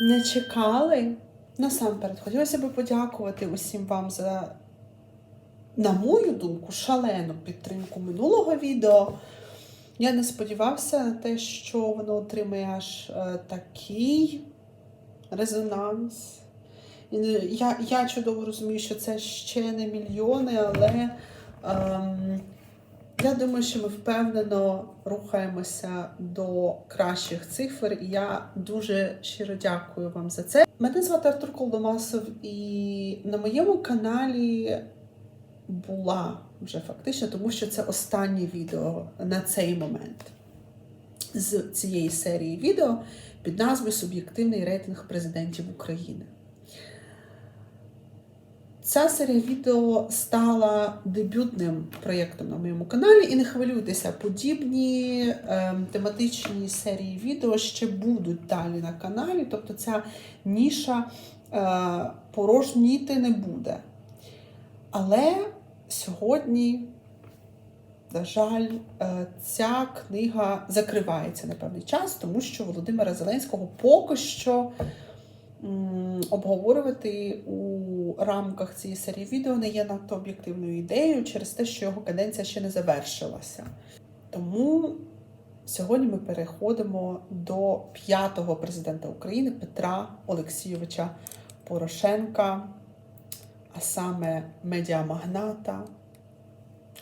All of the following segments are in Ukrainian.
не чекали. Насамперед, хотілося б подякувати усім вам за, на мою думку, шалену підтримку минулого відео. Я не сподівався на те, що воно отримає аж е, такий резонанс. Я, я чудово розумію, що це ще не мільйони, але ем, я думаю, що ми впевнено рухаємося до кращих цифр, я дуже щиро дякую вам за це. Мене звати Артур Колдомасов, і на моєму каналі була вже фактично, тому що це останнє відео на цей момент з цієї серії відео під назвою Суб'єктивний рейтинг президентів України. Ця серія відео стала дебютним проєктом на моєму каналі, і не хвилюйтеся, подібні ем, тематичні серії відео ще будуть далі на каналі. Тобто ця ніша е, порожніти не буде. Але сьогодні, на жаль, е, ця книга закривається на певний час, тому що Володимира Зеленського поки що обговорювати у рамках цієї серії відео не є надто об'єктивною ідеєю через те, що його каденція ще не завершилася. Тому сьогодні ми переходимо до п'ятого президента України Петра Олексійовича Порошенка, а саме медіамагната,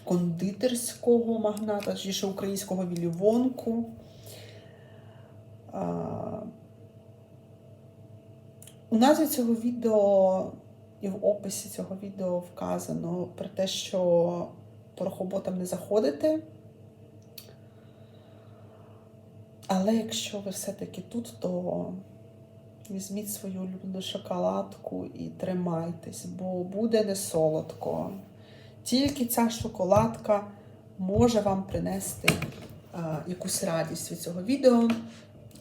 кондитерського магната, точніше українського вілівонку. У назві цього відео і в описі цього відео вказано про те, що порохоботам не заходити. Але якщо ви все-таки тут, то візьміть свою улюблену шоколадку і тримайтесь, бо буде не солодко. Тільки ця шоколадка може вам принести а, якусь радість від цього відео.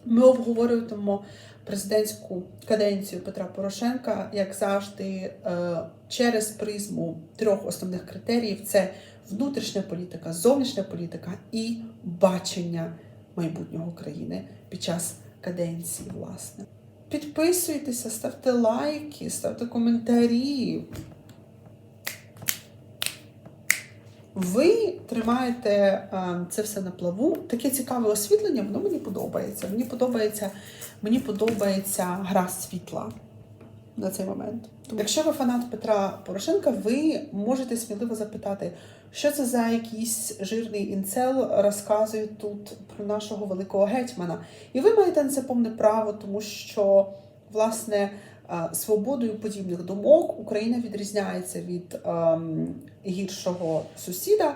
Ми обговорюємо президентську каденцію Петра Порошенка, як завжди, е, через призму трьох основних критеріїв: це внутрішня політика, зовнішня політика і бачення майбутнього країни під час каденції, власне. Підписуйтеся, ставте лайки, ставте коментарі. Ви тримаєте е, це все на плаву. Таке цікаве освітлення, воно мені подобається. Мені подобається, мені подобається гра світла на цей момент. Якщо ви фанат Петра Порошенка, ви можете сміливо запитати, що це за якийсь жирний інцел розказує тут про нашого великого гетьмана. І ви маєте на це повне право, тому що, власне, свободою подібних думок Україна відрізняється від ем, гіршого сусіда.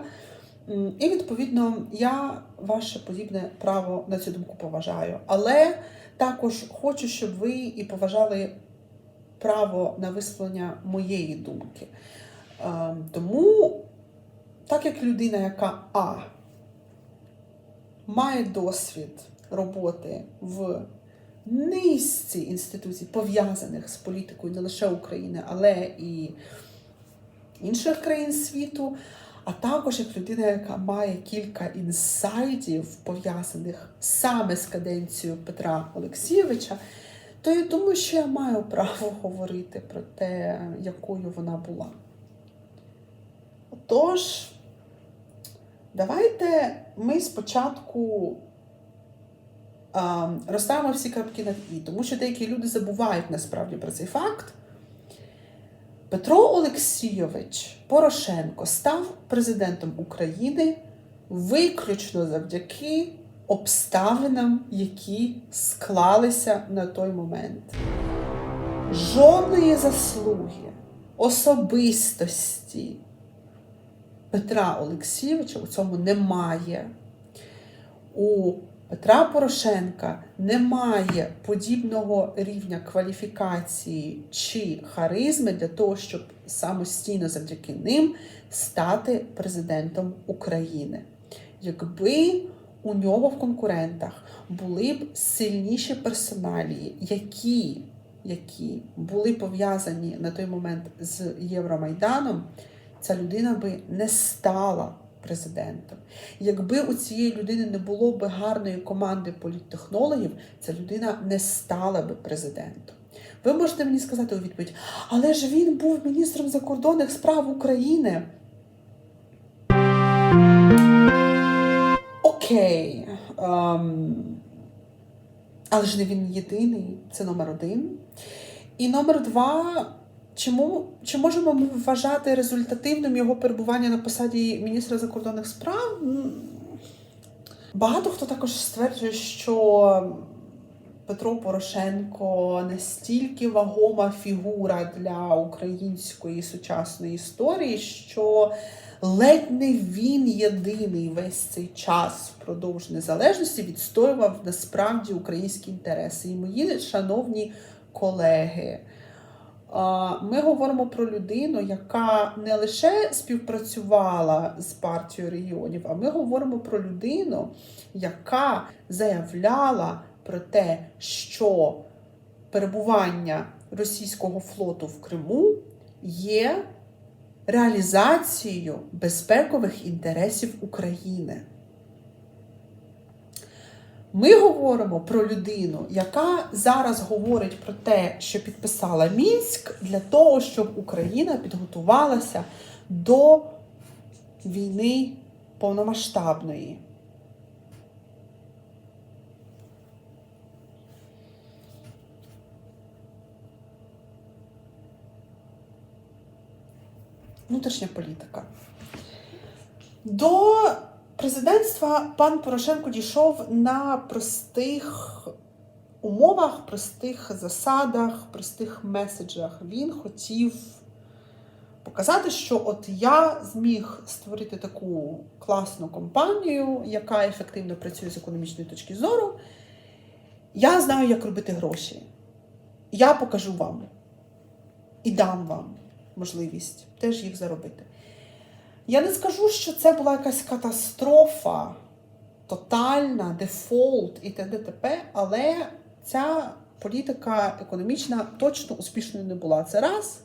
І відповідно я ваше подібне право на цю думку поважаю. Але також хочу, щоб ви і поважали право на висловлення моєї думки. Ем, Тому, так як людина, яка А має досвід роботи в низці інституцій, пов'язаних з політикою не лише України, але і інших країн світу, а також як людина, яка має кілька інсайдів, пов'язаних саме з каденцією Петра Олексійовича, то я думаю, що я маю право говорити про те, якою вона була. Отож, давайте ми спочатку розставимо всі крапки над «і», тому що деякі люди забувають насправді про цей факт. Петро Олексійович Порошенко став президентом України виключно завдяки обставинам, які склалися на той момент. Жодної заслуги, особистості Петра Олексійовича у цьому немає. У Петра Порошенка немає подібного рівня кваліфікації чи харизми для того, щоб самостійно завдяки ним стати президентом України. Якби у нього в конкурентах були б сильніші персоналії, які, які були пов'язані на той момент з Євромайданом, ця людина би не стала президентом. Якби у цієї людини не було би гарної команди політтехнологів, ця людина не стала би президентом. Ви можете мені сказати у відповідь, але ж він був міністром закордонних справ України. Окей. Ем, але ж не він єдиний, це номер один. І номер два. Чому, чи можемо ми вважати результативним його перебування на посаді міністра закордонних справ? Багато хто також стверджує, що Петро Порошенко настільки вагома фігура для української сучасної історії, що ледь не він єдиний весь цей час впродовж незалежності відстоював насправді українські інтереси. І мої шановні колеги. Ми говоримо про людину, яка не лише співпрацювала з партією регіонів, а ми говоримо про людину, яка заявляла про те, що перебування російського флоту в Криму є реалізацією безпекових інтересів України. Ми говоримо про людину, яка зараз говорить про те, що підписала Мінськ для того, щоб Україна підготувалася до війни повномасштабної. Внутрішня політика. До президентства пан Порошенко дійшов на простих умовах, простих засадах, простих меседжах. Він хотів показати, що от я зміг створити таку класну компанію, яка ефективно працює з економічної точки зору. Я знаю, як робити гроші. Я покажу вам і дам вам можливість теж їх заробити. Я не скажу, що це була якась катастрофа, тотальна, дефолт і т.д. т.п., але ця політика економічна точно успішною не була. Це раз.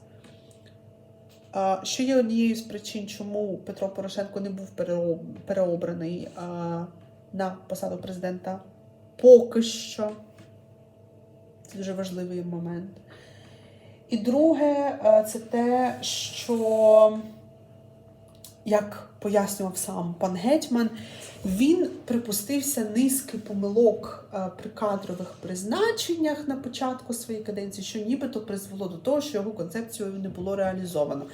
Що є однією з причин, чому Петро Порошенко не був переобраний на посаду президента поки що. Це дуже важливий момент. І друге, це те, що, як пояснював сам пан Гетьман, він припустився низки помилок е, при кадрових призначеннях на початку своєї каденції, що нібито призвело до того, що його концепцію не було реалізовано.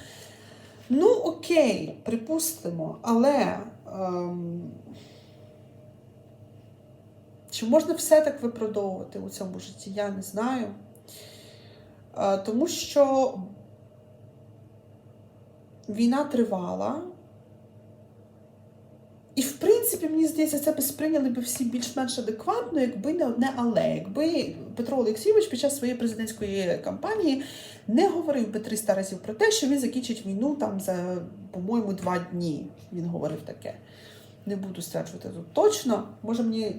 Ну, окей, припустимо, але ем, чи можна все так виправдовувати у цьому житті, я не знаю. Е, Тому що війна тривала. Принципі, мені здається, це би сприйняли б всі більш-менш адекватно, якби не одне але. Якби Петро Олексійович під час своєї президентської кампанії не говорив би 300 разів про те, що він закінчить війну там за, по-моєму, два дні. Він говорив таке. Не буду стверджувати тут точно. Може, мені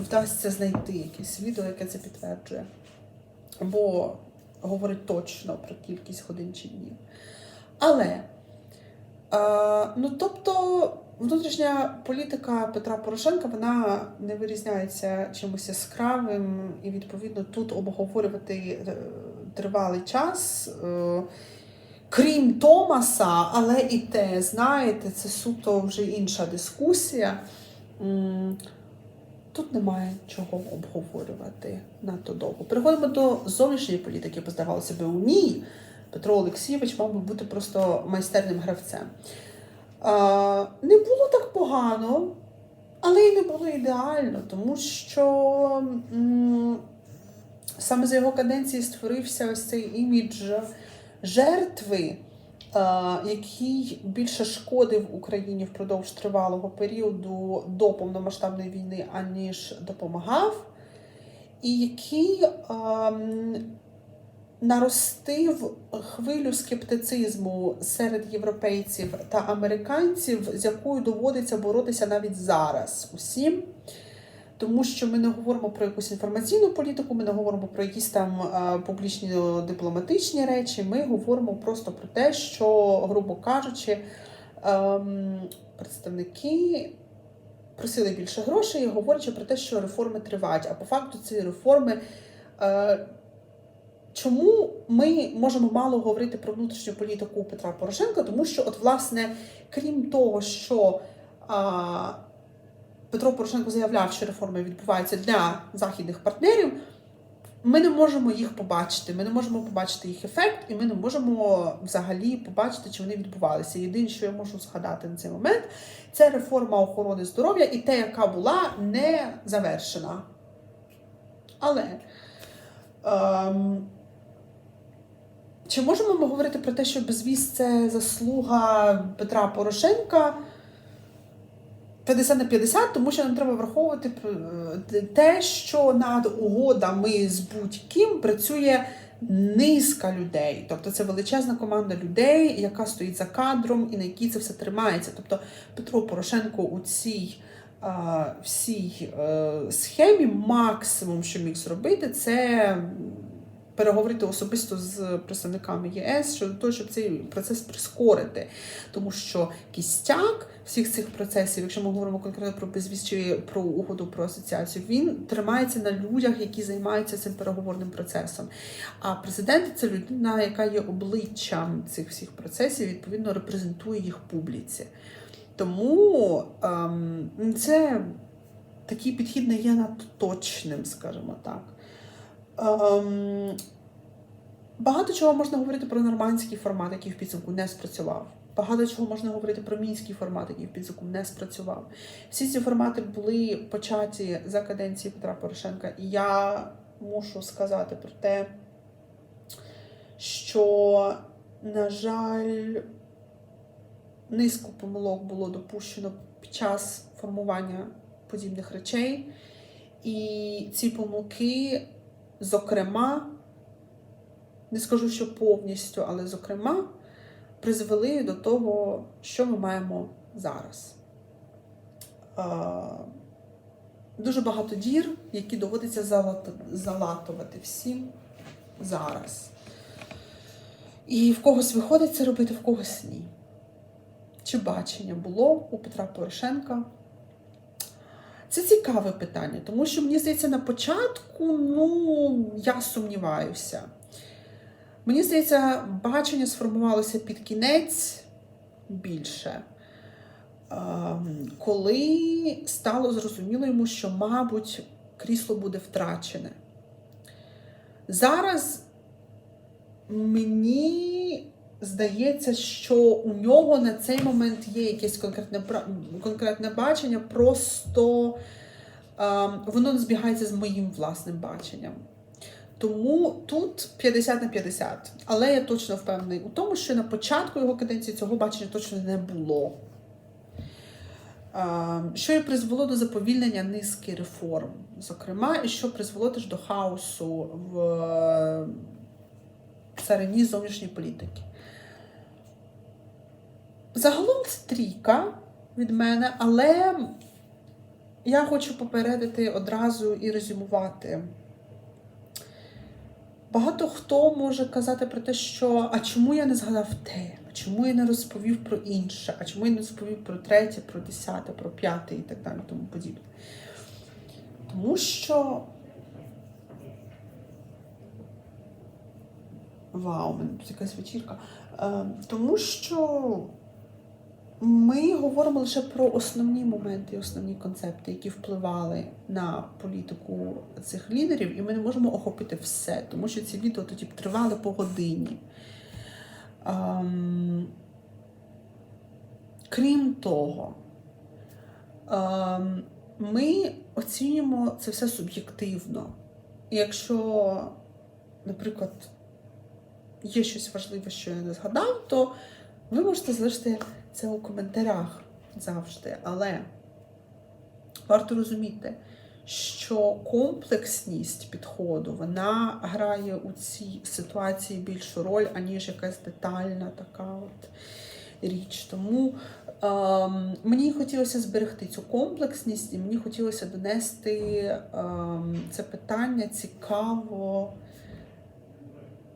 вдасться знайти якесь відео, яке це підтверджує. Бо говорить точно про кількість годин чи днів. Але, ну тобто, внутрішня політика Петра Порошенка вона не вирізняється чимось яскравим, і відповідно тут обговорювати е, тривалий час. Е, Крім Томаса, але і те, знаєте, це суто вже інша дискусія. Тут немає чого обговорювати надто довго. Переходимо до зовнішньої політики, бо здавалося би, у ній Петро Олексійович мав би бути просто майстерним гравцем. Не було так погано, але й не було ідеально, тому що саме за його каденції створився ось цей імідж жертви, який більше шкодив Україні впродовж тривалого періоду до повномасштабної війни, аніж допомагав, і який наростив хвилю скептицизму серед європейців та американців, з якою доводиться боротися навіть зараз усім. Тому що ми не говоримо про якусь інформаційну політику, ми не говоримо про якісь там е, публічні дипломатичні речі. Ми говоримо просто про те, що, грубо кажучи, ем, представники просили більше грошей, говорячи про те, що реформи тривають. А по факту ці реформи. Чому ми можемо мало говорити про внутрішню політику Петра Порошенка? Тому що, от, власне, крім того, що а, Петро Порошенко заявляв, що реформи відбуваються для західних партнерів, ми не можемо їх побачити. Ми не можемо побачити їх ефект, і ми не можемо взагалі побачити, чи вони відбувалися. Єдине, що я можу згадати на цей момент, це реформа охорони здоров'я і те, яка була не завершена. Але. Ем, чи можемо ми говорити про те, що безвіз це заслуга Петра Порошенка 50 на 50, тому що нам треба враховувати е, те, що над угодами з будь-ким працює низка людей. Тобто це величезна команда людей, яка стоїть за кадром і на якій це все тримається. Тобто Петро Порошенко у цій всій е, схемі максимум, що міг зробити, це переговорити особисто з представниками ЄС щодо того, щоб цей процес прискорити. Тому що кістяк всіх цих процесів, якщо ми говоримо конкретно про безвіз чи про угоду про асоціацію, він тримається на людях, які займаються цим переговорним процесом. А президент це людина, яка є обличчям цих всіх процесів, відповідно репрезентує їх публіці. Тому ем, це такий підхід не є надто точним, скажімо так. Ем, багато чого можна говорити про нормандський формат, який в підсумку не спрацював. Багато чого можна говорити про мінський формат, який в підсумку не спрацював. Всі ці формати були початі за каденції Петра Порошенка. І я мушу сказати про те, що, на жаль, низку помилок було допущено під час формування подібних речей. І ці помилки, зокрема, не скажу, що повністю, але зокрема, призвели до того, що ми маємо зараз. Дуже багато дір, які доводиться залатувати всім зараз. І в когось виходить це робити, в когось ні. Чи бачення було у Петра Порошенка? Це цікаве питання, тому що мені здається, на початку, ну, я сумніваюся. Мені здається, бачення сформувалося під кінець більше, коли стало зрозуміло йому, що, мабуть, крісло буде втрачене. Зараз мені здається, що у нього на цей момент є якесь конкретне конкретне бачення, просто воно не збігається з моїм власним баченням. Тому тут 50 на 50. Але я точно впевнений у тому, що на початку його каденції цього бачення точно не було. Що і призвело до заповільнення низки реформ, зокрема, і що призвело теж до хаосу в царині зовнішньої політики. Загалом це трійка від мене, але я хочу попередити одразу і резюмувати. Багато хто може казати про те, що а чому я не згадав те, а чому я не розповів про інше, а чому я не розповів про третє, про десяте, про п'яте і так далі, тому подібне. Тому що. Вау, у мене якась вечірка. Е, тому що ми говоримо лише про основні моменти, основні концепти, які впливали на політику цих лідерів, і ми не можемо охопити все, тому що ці відео тоді тривали по годині. Ем, крім того, ем, ми оцінюємо це все суб'єктивно. Якщо, наприклад, є щось важливе, що я не згадав, то ви можете залишити це у коментарях завжди. Але варто розуміти, що комплексність підходу вона грає у цій ситуації більшу роль, аніж якась детальна така от річ. Тому ем, мені хотілося зберегти цю комплексність, і мені хотілося донести ем, це питання цікаво,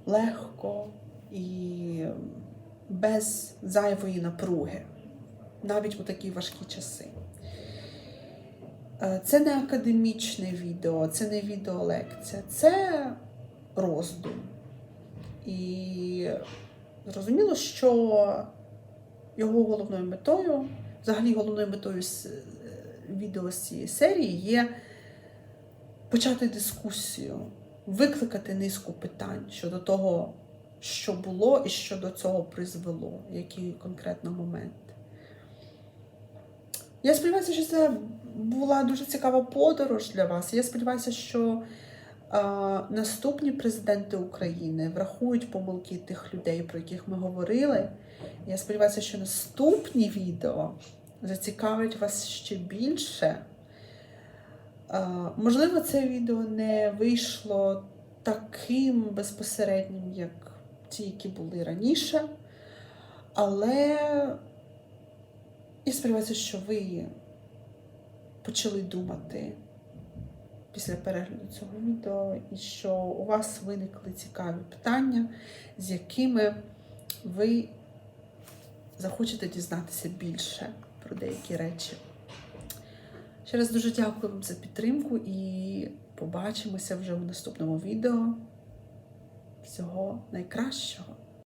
легко і без зайвої напруги. навіть у такі важкі часи. Е, Це не академічне відео, це не відеолекція, це роздум. І зрозуміло, що його головною метою, взагалі головною метою е, відео з цієї серії є почати дискусію, викликати низку питань щодо того, що було і що до цього призвело, який конкретно момент. Я сподіваюся, що це була дуже цікава подорож для вас. Я сподіваюся, що е, наступні президенти України врахують помилки тих людей, про яких ми говорили. Я сподіваюся, що наступні відео зацікавлять вас ще більше. Е, можливо, це відео не вийшло таким безпосереднім, як ті, які були раніше. Але я сподіваюся, що ви почали думати після перегляду цього відео, і що у вас виникли цікаві питання, з якими ви захочете дізнатися більше про деякі речі. Ще раз дуже дякую вам за підтримку і побачимося вже у наступному відео. Всього найкращого!